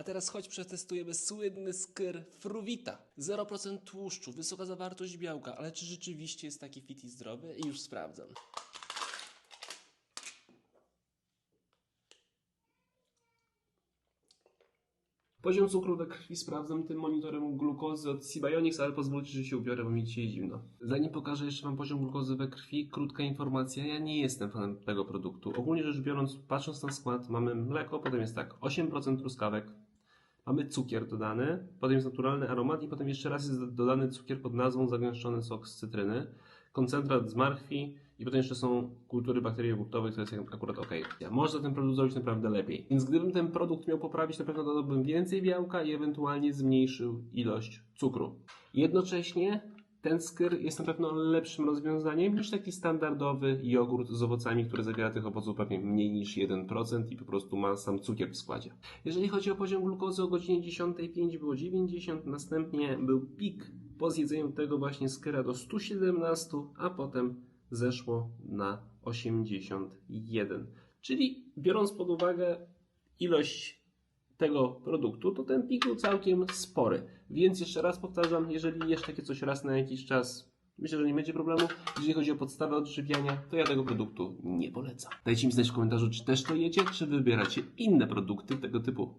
A teraz chodź przetestujemy słynny skyr Fruwita. 0% tłuszczu, wysoka zawartość białka, ale czy rzeczywiście jest taki fit i zdrowy? I już sprawdzam. Poziom cukru we krwi sprawdzam tym monitorem glukozy od Sybionics, ale pozwólcie, że się ubiorę, bo mi dzisiaj zimno. Zanim pokażę jeszcze Wam poziom glukozy we krwi, krótka informacja, ja nie jestem fanem tego produktu. Ogólnie rzecz biorąc, patrząc na skład, mamy mleko, potem jest tak, 8% truskawek, mamy cukier dodany, potem jest naturalny aromat i potem jeszcze raz jest dodany cukier pod nazwą zagęszczony sok z cytryny, koncentrat z marchwi i potem jeszcze są kultury bakterii jogurtowych, to jest akurat ok. Można ten produkt zrobić naprawdę lepiej. Więc gdybym ten produkt miał poprawić, na pewno dodałbym więcej białka i ewentualnie zmniejszył ilość cukru. Jednocześnie ten skyr jest na pewno lepszym rozwiązaniem niż taki standardowy jogurt z owocami, który zawiera tych owoców pewnie mniej niż 1% i po prostu ma sam cukier w składzie. Jeżeli chodzi o poziom glukozy o godzinie 10.05 było 90, następnie był pik po zjedzeniu tego właśnie skyra do 117, a potem zeszło na 81. Czyli biorąc pod uwagę ilość tego produktu, to ten pik był całkiem spory. Więc jeszcze raz powtarzam, jeżeli jesz takie coś raz na jakiś czas, myślę, że nie będzie problemu. Jeżeli chodzi o podstawę odżywiania, to ja tego produktu nie polecam. Dajcie mi znać w komentarzu, czy też to jecie, czy wybieracie inne produkty tego typu.